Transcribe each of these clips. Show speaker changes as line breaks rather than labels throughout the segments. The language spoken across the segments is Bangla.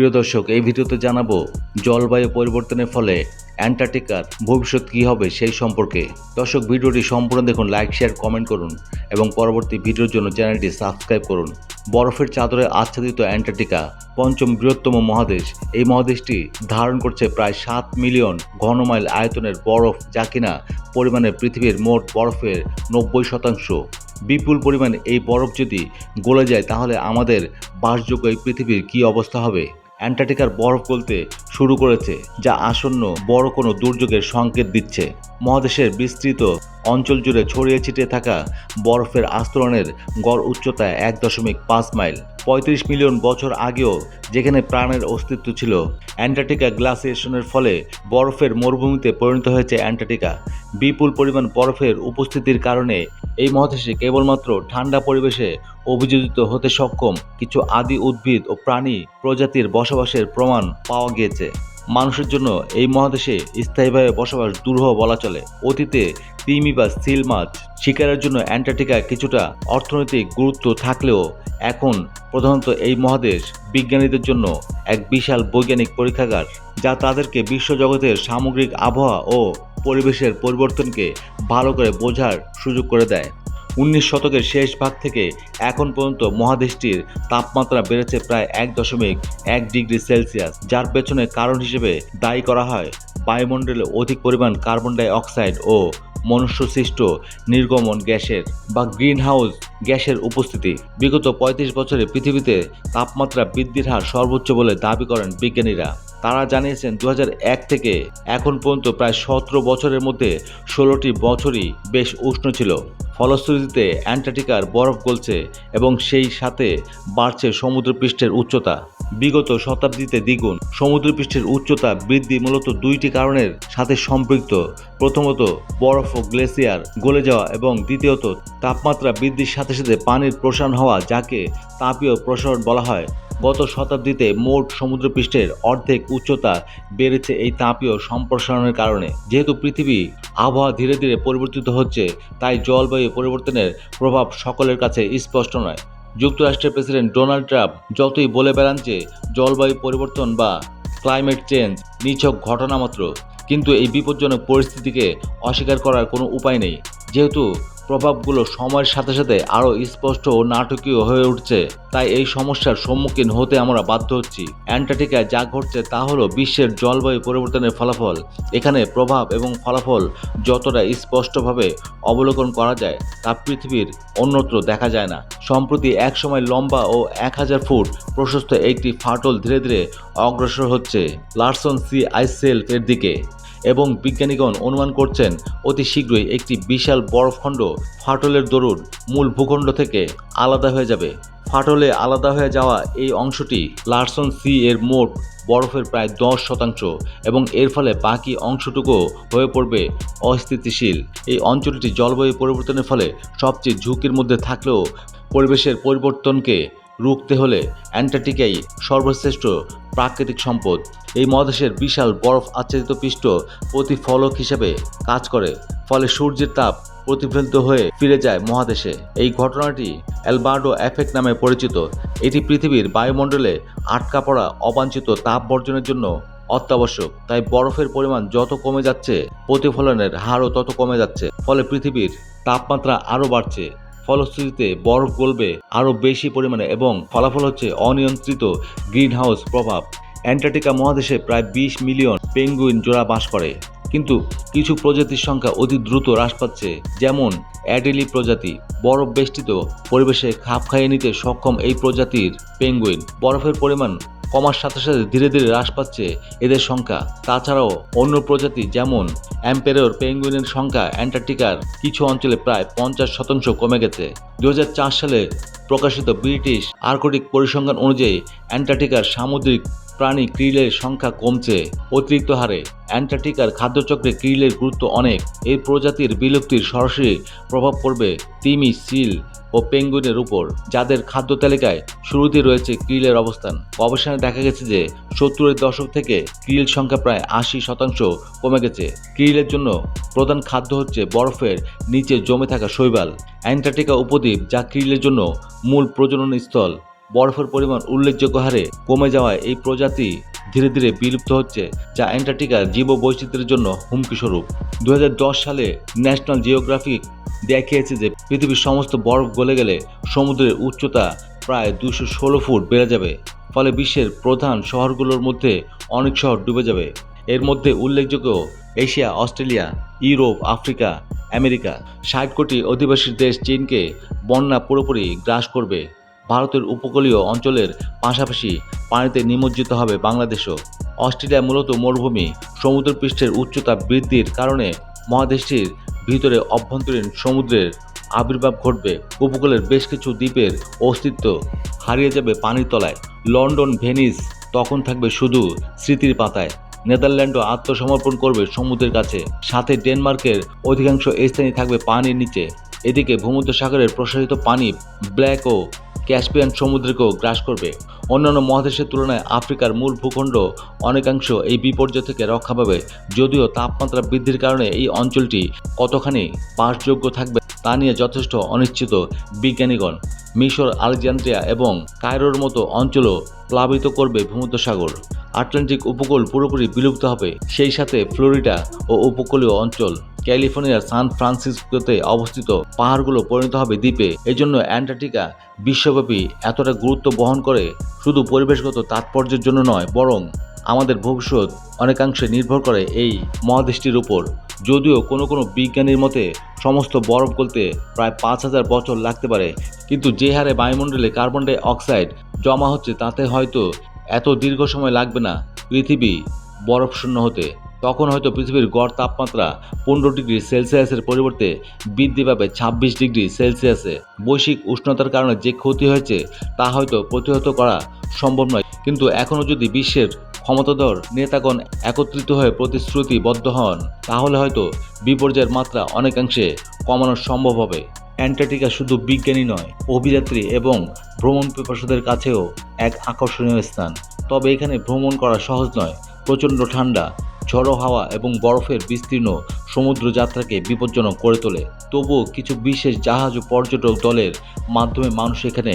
প্রিয় দর্শক, এই ভিডিওতে জানাব জলবায়ু পরিবর্তনের ফলে অ্যান্টার্কটিকার ভবিষ্যৎ কী হবে সেই সম্পর্কে। দর্শক, ভিডিওটি সম্পূর্ণ দেখুন, লাইক, শেয়ার, কমেন্ট করুন এবং পরবর্তী ভিডিওর জন্য চ্যানেলটি সাবস্ক্রাইব করুন। বরফের চাদরে আচ্ছাদিত অ্যান্টার্কটিকা, পঞ্চম বৃহত্তম মহাদেশ। এই মহাদেশটি ধারণ করছে প্রায় সাত মিলিয়ন ঘনমাইল আয়তনের বরফ, যা কিনা পরিমাণে পৃথিবীর মোট বরফের নব্বই শতাংশ। বিপুল পরিমাণ এই বরফ যদি গলে যায়, তাহলে আমাদের বাসযোগ্য এই পৃথিবীর কী অবস্থা হবে? অ্যান্টার্কটিকার বরফ গলতে শুরু করেছে, যা আসন্ন বড় কোনো দুর্যোগের সংকেত দিচ্ছে। মহাদেশের বিস্তৃত অঞ্চল জুড়ে ছড়িয়ে ছিটিয়ে থাকা বরফের আস্তরণের গড় উচ্চতা এক দশমিক পাঁচ মাইল। পঁয়ত্রিশ মিলিয়ন বছর আগেও যেখানে প্রাণের অস্তিত্ব ছিল, অ্যান্টার্কটিকা গ্লাসিয়েশনের ফলে বরফের মরুভূমিতে পরিণত হয়েছে অ্যান্টার্কটিকা। বিপুল পরিমাণ বরফের উপস্থিতির কারণে এই মহাদেশে কেবলমাত্র ঠান্ডা পরিবেশে অভিযোজিত হতে সক্ষম কিছু আদি উদ্ভিদ ও প্রাণী প্রজাতির বসবাসের প্রমাণ পাওয়া গিয়েছে। মানুষের জন্য এই মহাদেশে স্থায়ীভাবে বসবাস দুরূহ বলা চলে। অতীতে তিমি বা সিল মাছ শিকারের জন্য অ্যান্টার্কটিকা কিছুটা অর্থনৈতিক গুরুত্ব থাকলেও এখন প্রধানত এই মহাদেশ বিজ্ঞানীদের জন্য এক বিশাল বৈজ্ঞানিক পরীক্ষাগার, যা তাদেরকে বিশ্বজগতের সামগ্রিক আবহাওয়া ও পরিবেশের পরিবর্তনকে ভালো করে বোঝার সুযোগ করে দেয়। উনিশ শতকের শেষ ভাগ থেকে এখন পর্যন্ত মহাদেশটির তাপমাত্রা বেড়েছে প্রায় এক দশমিক এক ডিগ্রি সেলসিয়াস, যার পেছনে কারণ হিসেবে দায়ী করা হয় বায়ুমণ্ডলে অধিক পরিমাণ কার্বন ডাই অক্সাইড ও মনুষ্যসৃষ্ট নির্গমন গ্যাসের বা গ্রিন হাউস গ্যাসের উপস্থিতি। বিগত পঁয়ত্রিশ বছরে পৃথিবীতে তাপমাত্রা বৃদ্ধির হার সর্বোচ্চ বলে দাবি করেন বিজ্ঞানীরা। তারা জানিয়েছেন দু থেকে এখন পর্যন্ত প্রায় সতেরো বছরের মধ্যে ষোলোটি বছরই বেশ উষ্ণ ছিল। ফলশ্রুতিতে অ্যান্টার্কটিকার বরফ গলছে এবং সেই সাথে বাড়ছে সমুদ্রপৃষ্ঠের উচ্চতা। বিগত শতাব্দীতে দ্বিগুণ। সমুদ্রপৃষ্ঠের উচ্চতা বৃদ্ধি মূলত দুইটি কারণের সাথে সম্পৃক্ত। প্রথমত, বরফ ও গ্লেসিয়ার গলে যাওয়া এবং দ্বিতীয়ত, তাপমাত্রা বৃদ্ধির সাথে সাথে পানির প্রসারণ হওয়া, যাকে তাপীয় প্রসারণ বলা হয়। গত শতাব্দীতে মোট সমুদ্রপৃষ্ঠের অর্ধেক উচ্চতা বেড়েছে এই তাপীয় সম্প্রসারণের কারণে। যেহেতু পৃথিবী আবহাওয়া ধীরে ধীরে পরিবর্তিত হচ্ছে, তাই জলবায়ু পরিবর্তনের প্রভাব সকলের কাছে স্পষ্ট নয়। যুক্তরাষ্ট্রের প্রেসিডেন্ট ডোনাল্ড ট্রাম্প যতই বলে বেড়ান যে জলবায়ু পরিবর্তন বা ক্লাইমেট চেঞ্জ নিছক ঘটনা মাত্র, কিন্তু এই বিপজ্জনক পরিস্থিতিকে অস্বীকার করার কোনো উপায় নেই। যেহেতু প্রভাবগুলো সময়ের সাথে সাথে আরও স্পষ্ট ও নাটকীয় হয়ে উঠছে। তাই এই সমস্যার সম্মুখীন হতে আমরা বাধ্য হচ্ছি। অ্যান্টার্কটিকায় যা ঘটছে তা হলো বিশ্বের জলবায়ু পরিবর্তনের ফলাফল। এখানে প্রভাব এবং ফলাফল যতটা স্পষ্টভাবে অবলোকন করা যায়, তা পৃথিবীর অন্যত্র দেখা যায় না। সম্প্রতি এক সময় লম্বা ও এক হাজার ফুট প্রশস্ত একটি ফাটল ধীরে ধীরে অগ্রসর হচ্ছে লার্সন সি আইসেলফ এর দিকে। এবং বিজ্ঞানীগণ অনুমান করছেন, অতি শীঘ্রই একটি বিশাল বরফখণ্ড ফাটলের দরুন মূল ভূখণ্ড থেকে আলাদা হয়ে যাবে। ফাটলে আলাদা হয়ে যাওয়া এই অংশটি লার্সন সি এর মোট বরফের প্রায় দশ শতাংশ এবং এর ফলে বাকি অংশটুকু হয়ে পড়বে অস্থিতিশীল। এই অঞ্চলটি জলবায়ু পরিবর্তনের ফলে সবচেয়ে ঝুঁকির মধ্যে থাকলেও পরিবেশের পরিবর্তনকে রুখতে হলে অ্যান্টার্কটিকাই সর্বশ্রেষ্ঠ প্রাকৃতিক সম্পদ। এই মহাদেশের বিশাল বরফ আচ্ছাদিত পৃষ্ঠ প্রতিফলক হিসেবে কাজ করে, ফলে সূর্যের তাপ প্রতিফলিত হয়ে ফিরে যায় মহাদেশে। এই ঘটনাটি অ্যালবার্ডো এফেক্ট নামে পরিচিত। এটি পৃথিবীর বায়ুমণ্ডলে আটকা পড়া অবাঞ্ছিত তাপ বর্জনের জন্য অত্যাবশ্যক। তাই বরফের পরিমাণ যত কমে যাচ্ছে, প্রতিফলনের হারও তত কমে যাচ্ছে, ফলে পৃথিবীর তাপমাত্রা আরও বাড়ছে। ফলশ্রুতিতে বরফ গলবে আরও বেশি পরিমাণে এবং ফলাফল হচ্ছে অনিয়ন্ত্রিত গ্রিন হাউস প্রভাব। অ্যান্টার্কটিকা মহাদেশে প্রায় বিশ মিলিয়ন পেঙ্গুইন জোড়া বাস করে। কিন্তু কিছু প্রজাতির সংখ্যা অতি দ্রুত হ্রাস পাচ্ছে, যেমন অ্যাডেলি প্রজাতি। বরফ বেষ্টিত পরিবেশে খাপ খাইয়ে নিতে সক্ষম এই প্রজাতির পেঙ্গুইন। বরফের পরিমাণ কমার সাথে সাথে ধীরে ধীরে হ্রাস পাচ্ছে এদের সংখ্যা। তাছাড়াও অন্য প্রজাতি যেমন অ্যাম্পেরোর পেঙ্গুইনের সংখ্যা অ্যান্টার্কটিকার কিছু অঞ্চলে প্রায় পঞ্চাশ শতাংশ কমে গেছে। দু হাজার চার সালে প্রকাশিত ব্রিটিশ আর্কটিক পরিসংখ্যান অনুযায়ী অ্যান্টার্কটিকার সামুদ্রিক প্রাণী ক্রিলের সংখ্যা কমছে। অতিরিক্ত হারে অ্যান্টার্কটিকার খাদ্যচক্রে ক্রিলের গুরুত্ব অনেক। এই প্রজাতির বিলুপ্তির সরাসরি প্রভাব পড়বে তিমি, সিল ও পেঙ্গুইনের উপর, যাদের খাদ্য তালিকায় শুরুতেই রয়েছে ক্রিলের অবস্থান। গবেষণায় দেখা গেছে যে সত্তরের দশক থেকে ক্রিল সংখ্যা প্রায় আশি শতাংশ কমে গেছে। ক্রিলের জন্য প্রধান খাদ্য হচ্ছে বরফের নিচে জমে থাকা শৈবাল। অ্যান্টার্কটিকা উপদ্বীপ যা ক্রিলের জন্য মূল প্রজনন স্থল। বরফের পরিমাণ উল্লেখযোগ্য হারে কমে যাওয়ায় এই প্রজাতি ধীরে ধীরে বিলুপ্ত হচ্ছে, যা অ্যান্টার্কটিকার জীব বৈচিত্র্যের জন্য হুমকি স্বরূপ। দু হাজার দশ সালে ন্যাশনাল জিওগ্রাফিক দেখিয়েছে যে পৃথিবীর সমস্ত বরফ গলে গেলে সমুদ্রের উচ্চতা প্রায় দুশো ষোলো ফুট বেড়ে যাবে, ফলে বিশ্বের প্রধান শহরগুলোর মধ্যে অনেক শহর ডুবে যাবে। এর মধ্যে উল্লেখযোগ্য Asia, Australia, Europe, Africa, America, ষাট কোটি অধিবাসীর দেশ চীনকে বন্যা পুরোপুরি গ্রাস করবে। ভারতের উপকূলীয় অঞ্চলের পাশাপাশি পানিতে নিমজ্জিত হবে বাংলাদেশও। অস্ট্রেলিয়া মূলত মরুভূমি, সমুদ্রপৃষ্ঠের উচ্চতা বৃদ্ধির কারণে মহাদেশটির ভিতরে অভ্যন্তরীণ সমুদ্রের আবির্ভাব ঘটবে। উপকূলের বেশ কিছু দ্বীপের অস্তিত্ব হারিয়ে যাবে পানির তলায়। লন্ডন, ভেনিস তখন থাকবে শুধু স্মৃতির পাতায়। নেদারল্যান্ডও আত্মসমর্পণ করবে সমুদ্রের কাছে। সাথে ডেনমার্কের অধিকাংশ স্থানই থাকবে পানির নিচে। এদিকে ভূমধ্যসাগরের প্রসারিত পানি ব্ল্যাক ও ক্যাসপিয়ান সমুদ্রকেও গ্রাস করবে। অন্যান্য মহাদেশের তুলনায় আফ্রিকার মূল ভূখণ্ড অনেকাংশ এই বিপর্যয় থেকে রক্ষা পাবে, যদিও তাপমাত্রা বৃদ্ধির কারণে এই অঞ্চলটি কতখানি বাসযোগ্য থাকবে তা নিয়ে যথেষ্ট অনিশ্চিত বিজ্ঞানীগণ। মিশর, আলেকজান্দ্রিয়া এবং কায়রোর মতো অঞ্চলও প্লাবিত করবে ভূমধ্যসাগর। আটলান্টিক উপকূল পুরোপুরি বিলুপ্ত হবে, সেই সাথে ফ্লোরিডা ও উপকূলীয় অঞ্চল। ক্যালিফোর্নিয়ার সান ফ্রান্সিসকোতে অবস্থিত পাহাড়গুলো পরিণত হবে দ্বীপে। এজন্য অ্যান্টার্কটিকা বিশ্বব্যাপী এতটা গুরুত্ব বহন করে শুধু পরিবেশগত তাৎপর্যের জন্য নয়, বরং আমাদের ভবিষ্যৎ অনেকাংশে নির্ভর করে এই মহাদেশটির উপর। যদিও কোনো কোনো বিজ্ঞানীর মতে, সমস্ত বরফ গলতে প্রায় পাঁচ হাজার বছর লাগতে পারে, কিন্তু যে হারে বায়ুমণ্ডলে কার্বন ডাই অক্সাইড জমা হচ্ছে তাতে হয়তো এত দীর্ঘ সময় লাগবে না পৃথিবী বরফ শূন্য হতে। তখন হয়তো পৃথিবীর গড় তাপমাত্রা পনেরো ডিগ্রি সেলসিয়াসের পরিবর্তে বৃদ্ধি পাবে ছাব্বিশ ডিগ্রি সেলসিয়াসে। বৈশ্বিক উষ্ণতার কারণে যে ক্ষতি হয়েছে, তা হয়তো প্রতিহত করা সম্ভব নয়। কিন্তু এখনও যদি বিশ্বের ক্ষমতাধর নেতাগণ একত্রিত হয়ে প্রতিশ্রুতিবদ্ধ হন, তাহলে হয়তো বিপর্যয়ের মাত্রা অনেকাংশে কমানো সম্ভব হবে। অ্যান্টার্কটিকা শুধু বিজ্ঞানী নয়, অভিযাত্রী এবং ভ্রমণ পিপাসুদের কাছেও এক আকর্ষণীয় স্থান। তবে এখানে ভ্রমণ করা সহজ নয়, প্রচণ্ড ঠান্ডা। ঝড়ো হাওয়া এবং বরফের বিস্তীর্ণ সমুদ্র যাত্রাকে বিপজ্জনক করে তোলে। তবুও কিছু বিশেষ জাহাজ ও পর্যটক দলের মাধ্যমে মানুষ এখানে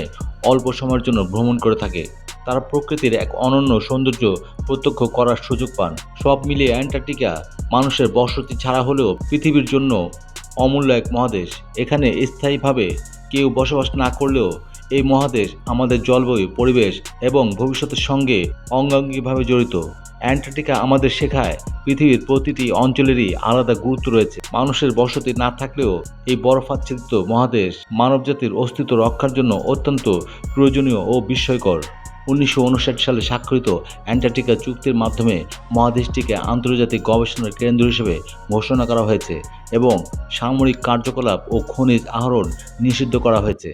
অল্প সময়ের জন্য ভ্রমণ করে থাকে। তারা প্রকৃতির এক অনন্য সৌন্দর্য প্রত্যক্ষ করার সুযোগ পান। সব মিলিয়ে অ্যান্টার্কটিকা মানুষের বসতি ছাড়া হলেও পৃথিবীর জন্য অমূল্য এক মহাদেশ। এখানে স্থায়ীভাবে কেউ বসবাস না করলেও এই মহাদেশ আমাদের জলবায়ু, পরিবেশ এবং ভবিষ্যতের সঙ্গে অঙ্গাঙ্গিভাবে জড়িত। অ্যান্টার্কটিকা আমাদের শেখায় পৃথিবীর প্রতিটি অঞ্চলেরই আলাদা গুরুত্ব রয়েছে। মানুষের বসতি না থাকলেও এই বরফাচ্ছাদিত মহাদেশ মানবজাতির অস্তিত্ব রক্ষার জন্য অত্যন্ত প্রয়োজনীয় ও বিস্ময়কর। উনিশশো উনষাট সালে স্বাক্ষরিত অ্যান্টার্কটিকা চুক্তির মাধ্যমে মহাদেশটিকে আন্তর্জাতিক গবেষণার কেন্দ্র হিসেবে ঘোষণা করা হয়েছে এবং সামরিক কার্যকলাপ ও খনিজ আহরণ নিষিদ্ধ করা হয়েছে।